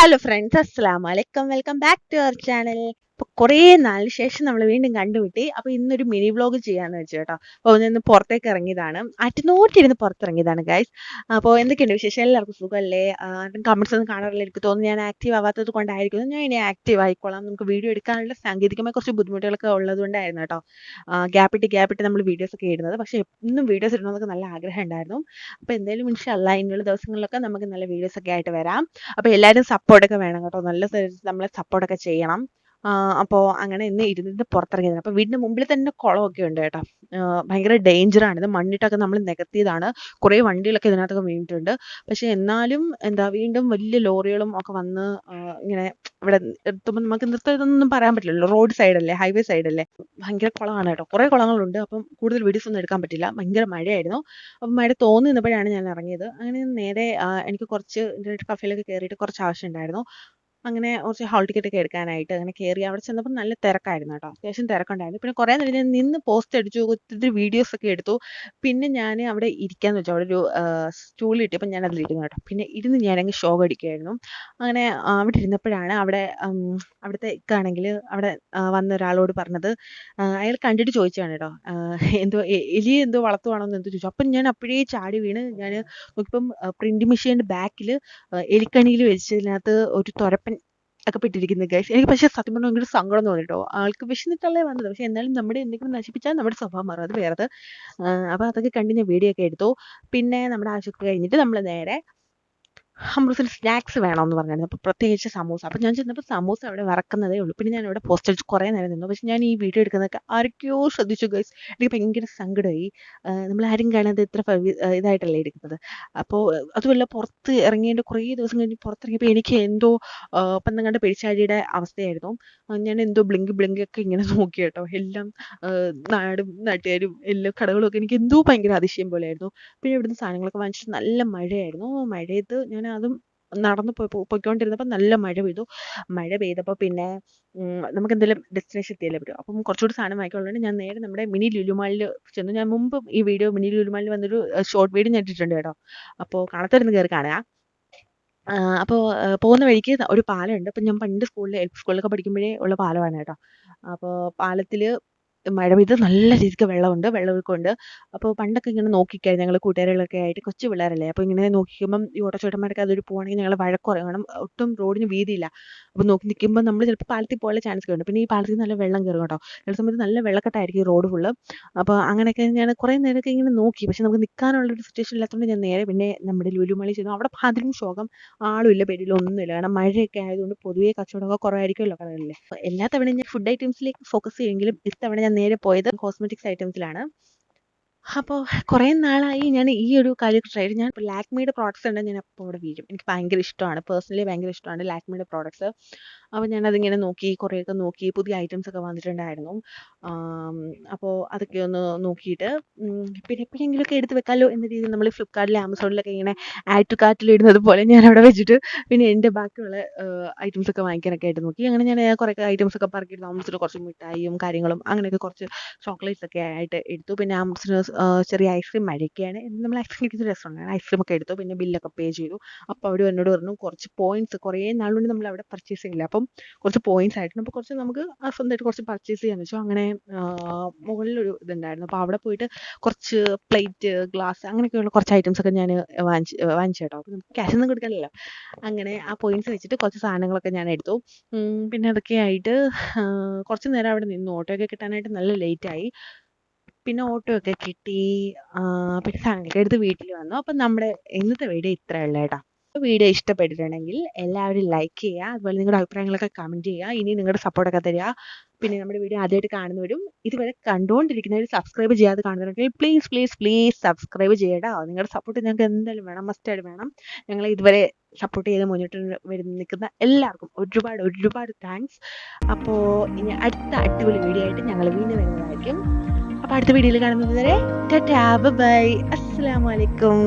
Hello friends അസ്സലാമു അലൈക്കും welcome back to our channel കുറേ നാളിന് ശേഷം നമ്മൾ വീണ്ടും കണ്ടുപിട്ടി അപ്പോൾ ഇന്നൊരു മിനി വ്ലോഗ് ചെയ്യാന്ന് വെച്ചു കേട്ടോ. അപ്പോൾ ഒന്ന് പുറത്തേക്ക് ഇറങ്ങിയതാണ്. അറ്റുനോട്ടിരുന്ന് പുറത്തിറങ്ങിയതാണ് ഗൈസ് അപ്പോൾ എന്തൊക്കെയുണ്ട് വിശേഷം? എല്ലാവർക്കും സുഖമല്ലേ കമൻസ് ഒന്നും കാണാറില്ല. എനിക്ക് തോന്നുന്നു ഞാൻ ആക്റ്റീവ് ആവാത്തത് കൊണ്ടായിരിക്കും. ഞാൻ ഇനി ആക്റ്റീവ് ആയിക്കോളാം. നമുക്ക് വീഡിയോ എടുക്കാനുള്ള സാങ്കേതികമായ കുറച്ച് ബുദ്ധിമുട്ടുകളൊക്കെ ഉള്ളത് കൊണ്ടായിരുന്നു കേട്ടോ. ഗ്യാപ്പിട്ട് ഗ്യാപ്പിട്ട് നമ്മൾ വീഡിയോസ് ഒക്കെ ഇടുന്നത്. പക്ഷേ ഇന്നും വീഡിയോസ് ഇടണമെന്നൊക്കെ നല്ല ആഗ്രഹം ഉണ്ടായിരുന്നു. അപ്പോൾ എന്തായാലും ഇൻഷല്ല ഇനിയുള്ള ദിവസങ്ങളിലൊക്കെ നമുക്ക് നല്ല വീഡിയോസ് ഒക്കെ ആയിട്ട് വരാം. അപ്പോൾ എല്ലാവരും സപ്പോർട്ടൊക്കെ വേണം കേട്ടോ. നല്ല നമ്മളെ സപ്പോർട്ടൊക്കെ ചെയ്യണം. അപ്പോൾ അങ്ങനെ ഇന്ന് ഇരുന്നിട്ട് പുറത്തിറങ്ങിയതാണ്. അപ്പോൾ വീടിന്റെ മുമ്പിൽ തന്നെ കുളമൊക്കെ ഉണ്ട് കേട്ടോ. ഭയങ്കര ഡേഞ്ചറാണ് ഇത് മണ്ണിട്ടൊക്കെ നമ്മൾ നികത്തിയതാണ്. കുറേ വണ്ടികളൊക്കെ ഇതിനകത്തൊക്കെ വീണിട്ടുണ്ട്. പക്ഷേ എന്നാലും എന്താ വീണ്ടും വലിയ ലോറികളും ഒക്കെ വന്ന് ഇങ്ങനെ ഇവിടെ എത്തുമ്പോൾ നമുക്ക് നിർത്തരുതെന്നൊന്നും പറയാൻ പറ്റില്ലല്ലോ. റോഡ് സൈഡല്ലേ ഹൈവേ സൈഡല്ലേ ഭയങ്കര കുളമാണ് കേട്ടോ. കുറേ കുളങ്ങളുണ്ട്. അപ്പം കൂടുതൽ വീഡിയോസ് ഒന്നും എടുക്കാൻ പറ്റില്ല. ഭയങ്കര മഴയായിരുന്നു. അപ്പം മഴ തോന്നി നിന്നപ്പോഴാണ് ഞാൻ ഇറങ്ങിയത്. അങ്ങനെ നേരെ എനിക്ക് കുറച്ച് കഫേയിലൊക്കെ കയറിയിട്ട് കുറച്ച് ആവശ്യം ഉണ്ടായിരുന്നു അങ്ങനെ കുറച്ച് ഹാൾ ടിക്കറ്റ് ഒക്കെ എടുക്കാനായിട്ട് അങ്ങനെ കയറി അവിടെ ചെന്നപ്പോൾ നല്ല തിരക്കായിരുന്നു കേട്ടോ. അത്യാവശ്യം തിരക്കുണ്ടായിരുന്നു. പിന്നെ കുറേ നേരം ഞാൻ നിന്ന് പോസ്റ്റ് അടിച്ചു ഒത്തിരി വീഡിയോസ് ഒക്കെ എടുത്തു. പിന്നെ ഞാൻ അവിടെ ഇരിക്കാന്ന് വെച്ചാൽ അവിടെ ഒരു സ്റ്റൂൾ കിട്ടിയപ്പോൾ ഞാൻ അതിൽ ഇരുന്നു കേട്ടോ. പിന്നെ ഇരുന്ന് ഞാനങ്ങ് ഷോ അടിക്കുമായിരുന്നു അങ്ങനെ അവിടെ ഇരുന്നപ്പോഴാണ് അവിടെ അവിടുത്തെ ഇക്കാണെങ്കിൽ അവിടെ വന്ന ഒരാളോട് പറഞ്ഞത് അയാൾ കണ്ടിട്ട് ചോദിച്ചതാണ് കേട്ടോ. എന്തോ എലി എന്തോ വളർത്തുവാണോ എന്ന് എന്തോ ചോദിച്ചു. അപ്പം ഞാൻ അപ്പോഴേ ചാടി വീണ് ഞാൻ നോക്കിയപ്പം പ്രിന്റ് മെഷീന്റെ ബാക്കിൽ എലിക്കണിയിൽ വെച്ചതിനകത്ത് ഒരു തുരപ്പൻ ഒക്കെ പെട്ടിരിക്കുന്നത് ഗൈസ് എനിക്ക് പക്ഷേ സത്യം പറഞ്ഞാൽ ഭയങ്കര സങ്കടം തോന്നിട്ടോ ആൾക്ക് വിശന്നിട്ടല്ലേ വന്നത്. പക്ഷേ എന്നാലും നമ്മുടെ എന്തെങ്കിലും നശിപ്പിച്ചാൽ നമ്മുടെ സ്വഭാവം മാറും. അത് വേറെ അപ്പോൾ അതൊക്കെ കണ്ട് ഞാൻ വീഡിയോ ഒക്കെ എടുത്തു. പിന്നെ നമ്മുടെ ആവശ്യമൊക്കെ കഴിഞ്ഞിട്ട് നമ്മൾ നേരെ അമൃതത്തിന് സ്നാക്സ് വേണമെന്ന് പറഞ്ഞായിരുന്നു. അപ്പോൾ പ്രത്യേകിച്ച് സമൂസ. അപ്പോൾ ഞാൻ ചെന്നപ്പോൾ സമൂസ അവിടെ വറക്കുന്നതേ ഉള്ളൂ. പിന്നെ ഞാൻ ഇവിടെ പോസ്റ്റ് അടിച്ച് കുറേ നേരം നിന്നു. പക്ഷേ ഞാൻ ഈ വീഡിയോ എടുക്കുന്നതൊക്കെ ആരൊക്കെയോ ശ്രദ്ധിച്ചു ഗൈസ് എനിക്ക് ഭയങ്കര സങ്കടമായി നമ്മൾ ആരും കാണാതെ ഇത്ര ഇതായിട്ടല്ലേ എടുക്കുന്നത്. അപ്പോൾ അതുമല്ല പുറത്ത് ഇറങ്ങിയതിന്റെ കുറേ ദിവസം കഴിഞ്ഞ് പുറത്തിറങ്ങിയപ്പോൾ എനിക്ക് എന്തോ പന്നങ്ങാണ്ട് പെരിച്ചാഴിയുടെ അവസ്ഥയായിരുന്നു. ഞാൻ എന്തോ ബ്ലിങ്ക് ബ്ലിങ്ക് ഒക്കെ ഇങ്ങനെ നോക്കി കേട്ടോ. എല്ലാം നാടും നാട്ടുകാരും എല്ലാ കടകളും ഒക്കെ എനിക്ക് എന്തോ ഭയങ്കര അതിശയം പോലെയായിരുന്നു. പിന്നെ ഇവിടുന്ന് സാധനങ്ങളൊക്കെ വാങ്ങിച്ചിട്ട് നല്ല മഴയായിരുന്നു. മഴയത്ത് ഞാൻ അതും നടന്നു പോയി പോയിക്കൊണ്ടിരുന്നപ്പോൾ നല്ല മഴ പെയ്തു. മഴ പെയ്തപ്പോൾ പിന്നെ നമുക്ക് എന്തെങ്കിലും ഡെസ്റ്റിനേഷൻ എത്തിയല്ലേ പറ്റും. അപ്പം കുറച്ചുകൂടി സാധനം വാങ്ങിക്കാനുള്ളതുകൊണ്ട് ഞാൻ നേരെ നമ്മുടെ മിനി ലുലുമാളിൽ ചെന്നു. ഞാൻ മുമ്പ് ഈ വീഡിയോ മിനി ലുലുമാളിൽ വന്നൊരു ഷോർട്ട് വീഡിയോ ഞാൻ ഇട്ടിട്ടുണ്ട് കേട്ടോ. അപ്പോൾ കാണാത്തരുന്ന് കയറി കാണുക അപ്പോൾ പോകുന്ന വഴിക്ക് ഒരു പാലമുണ്ട്. അപ്പം ഞാൻ പണ്ട് സ്കൂളിൽ എൽ പി സ്കൂളിലൊക്കെ പഠിക്കുമ്പോഴേ ഉള്ള പാലമാണ് കേട്ടോ. അപ്പോൾ പാലത്തിൽ മഴ പെയ്ത് നല്ല രീതിക്ക് വെള്ളമുണ്ട് വെള്ളമൊഴുക്കുണ്ട്. അപ്പോൾ പണ്ടൊക്കെ ഇങ്ങനെ നോക്കിക്കായിരുന്നു ഞങ്ങൾ കൂട്ടുകാരികളൊക്കെ ആയിട്ട് കൊച്ചു പിള്ളേരല്ലേ. അപ്പോൾ ഇങ്ങനെ നോക്കിക്കുമ്പം ഈ ഓട്ടോച്ചേട്ടന്മാരൊക്കെ അതൊരു പോകണമെങ്കിൽ ഞങ്ങൾ വഴക്ക് പറയും. കാരണം ഒട്ടും റോഡിന് വീതിയില്ല. അപ്പോൾ നോക്കി നിൽക്കുമ്പോൾ നമ്മൾ ചിലപ്പോൾ പാലത്തിൽ പോകാനുള്ള ചാൻസ് ഒക്കെ പിന്നെ ഈ പാലത്തിൽ നല്ല വെള്ളം കയറും കേട്ടോ. ചില സമയത്ത് നല്ല വെള്ളക്കെട്ടായിരിക്കും റോഡ് ഫുള്ള് അപ്പോൾ അങ്ങനെയൊക്കെ ഞാൻ കുറേ നേരമൊക്കെ ഇങ്ങനെ നോക്കി. പക്ഷെ നമുക്ക് നിൽക്കാനുള്ള ഒരു സിറ്റുവേഷൻ ഇല്ലാത്തതുകൊണ്ട് ഞാൻ നേരെ പിന്നെ നമ്മുടെ ലുലുമളി ചെയ്തു അവിടെ അതിലും ശോകം ആളുമില്ല പേരിലും ഒന്നുമില്ല കാരണം മഴയൊക്കെ ആയതുകൊണ്ട് പൊതുവേ കച്ചവടമൊക്കെ കുറവായിരിക്കുമല്ലോ കടകളിൽ എല്ലാ തവണയും ഞാൻ ഫുഡ് ഐറ്റംസിലേക്ക് ഫോക്കസ് ചെയ്യുമെങ്കിലും ഇത്തവണ ഞാൻ നേരെ പോയത് കോസ്മെറ്റിക്സ് ഐറ്റംസിലാണ് അപ്പോൾ കുറേ നാളായി ഞാൻ ഈ ഒരു കാര്യം ട്രൈ ചെയ്ത്. ഞാൻ ലാക്മിയുടെ പ്രോഡക്ട്സ് ഉണ്ട് ഞാൻ അപ്പോൾ അവിടെ വീഴും. എനിക്ക് ഭയങ്കര ഇഷ്ടമാണ്. പേഴ്സണലി ഭയങ്കര ഇഷ്ടമാണ് ലാക്മിയുടെ പ്രോഡക്റ്റ്സ് അപ്പോൾ ഞാനതിങ്ങനെ നോക്കി കുറേയൊക്കെ നോക്കി പുതിയ ഐറ്റംസ് ഒക്കെ വന്നിട്ടുണ്ടായിരുന്നു അപ്പോൾ അതൊക്കെ ഒന്ന് നോക്കിയിട്ട് പിന്നെ എപ്പോഴെങ്കിലുമൊക്കെ എടുത്ത് വെക്കാമല്ലോ എന്ന രീതിയിൽ നമ്മൾ ഫ്ലിപ്കാർട്ടിൽ ആമസോണിലൊക്കെ ഇങ്ങനെ ആഡ് ടു കാർട്ടിൽ ഇടുന്നത് പോലെ ഞാൻ അവിടെ വെച്ചിട്ട് പിന്നെ എന്റെ ബാക്കിയുള്ള ഐറ്റംസ് ഒക്കെ വാങ്ങിക്കാനൊക്കെ ആയിട്ട് നോക്കി. അങ്ങനെ ഞാൻ കുറേ ഐറ്റംസ് ഒക്കെ പറക്കി ആമസോണിൽ കുറച്ച് മിഠായിയും കാര്യങ്ങളും അങ്ങനെയൊക്കെ കുറച്ച് ചോക്ലേറ്റ്സ് ഒക്കെ ആയിട്ട് എടുത്തു. പിന്നെ ആമസോൺ ചെറിയ ഐസ്ക്രീം മഴയൊക്കെയാണ് നമ്മൾ ഐസ്ക്രീം കഴിക്കുന്ന രസമുണ്ടാണ് ഐസ്ക്രീം ഒക്കെ എടുത്തു. പിന്നെ ബില്ലൊക്കെ പേ ചെയ്തു. അപ്പോൾ അവർ എന്നോട് പറഞ്ഞു കുറച്ച് പോയിന്റ്സ് കുറേ നാളുകൊണ്ട് നമ്മൾ അവിടെ പർച്ചേസ് ചെയ്യില്ല അപ്പം കുറച്ച് പോയിന്റ്സ് ആയിട്ടുണ്ട്. അപ്പോൾ കുറച്ച് നമുക്ക് സ്വന്തമായിട്ട് കുറച്ച് പർച്ചേസ് ചെയ്യാന്ന് വെച്ചു അങ്ങനെ മുകളിലൊരു ഇതുണ്ടായിരുന്നു. അപ്പോൾ അവിടെ പോയിട്ട് കുറച്ച് പ്ലേറ്റ് ഗ്ലാസ് അങ്ങനെയൊക്കെയുള്ള കുറച്ച് ഐറ്റംസ് ഒക്കെ ഞാൻ വാങ്ങിച്ച് വാങ്ങിച്ചു കേട്ടോ. അപ്പോൾ നമുക്ക് ക്യാഷ് ഒന്നും കൊടുക്കാനല്ലോ അങ്ങനെ ആ പോയിന്റ്സ് വെച്ചിട്ട് കുറച്ച് സാധനങ്ങളൊക്കെ ഞാൻ എടുത്തു. പിന്നെ അതൊക്കെ ആയിട്ട് കുറച്ച് നേരം അവിടെ നിന്നു. ഓട്ടോയൊക്കെ കിട്ടാനായിട്ട് നല്ല ലേറ്റായി പിന്നെ ഓട്ടോ ഒക്കെ കിട്ടി. പിന്നെ സാധനങ്ങളൊക്കെ എടുത്ത് വീട്ടിൽ വന്നു. അപ്പം നമ്മുടെ ഇന്നത്തെ വീഡിയോ ഇത്രയേ ഉള്ളൂ കേട്ടോ. വീഡിയോ ഇഷ്ടപ്പെട്ടിട്ടുണ്ടെങ്കിൽ എല്ലാവരും ലൈക്ക് ചെയ്യുക അതുപോലെ നിങ്ങളുടെ അഭിപ്രായങ്ങളൊക്കെ കമന്റ് ചെയ്യുക ഇനി നിങ്ങളുടെ സപ്പോർട്ടൊക്കെ തരിക. പിന്നെ നമ്മുടെ വീഡിയോ ആദ്യമായിട്ട് കാണുന്നവരും ഇതുവരെ കണ്ടുകൊണ്ടിരിക്കുന്നവർ സബ്സ്ക്രൈബ് ചെയ്യാതെ കാണുന്നവരുണ്ടെങ്കിൽ പ്ലീസ് പ്ലീസ് പ്ലീസ് സബ്സ്ക്രൈബ് ചെയ്യട്ടോ നിങ്ങളുടെ സപ്പോർട്ട് ഞങ്ങൾക്ക് എന്തായാലും വേണം മസ്റ്റായിട്ട് വേണം. ഞങ്ങൾ ഇതുവരെ സപ്പോർട്ട് ചെയ്ത് മുന്നോട്ട് വരുന്ന നിൽക്കുന്ന എല്ലാവർക്കും ഒരുപാട് ഒരുപാട് താങ്ക്സ് അപ്പോൾ ഇനി അടുത്ത അടിപൊളി വീഡിയോ ആയിട്ട് ഞങ്ങൾ വീണ്ടും വരുന്നതായിരിക്കും. അപ്പോൾ അടുത്ത വീഡിയോയിൽ കാണുന്നത് വരെ ടാറ്റാ ബൈ അസ്സാം വലൈക്കും